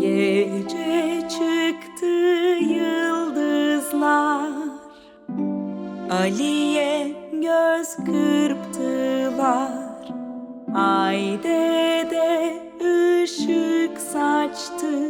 Gece çıktı yıldızlar. Ali'ye göz kırptılar. Ay de ışık saçtı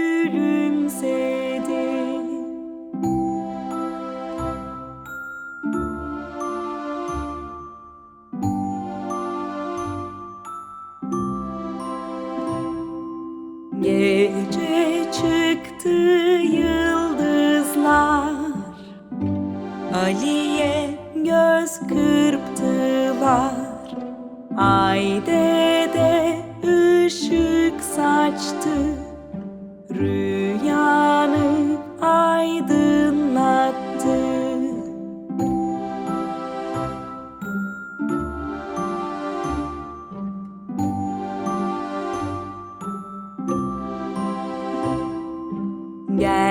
çıktı yıldızlar. Ali'ye göz kırptılar. Ay de ışık saçtı. Rüyanı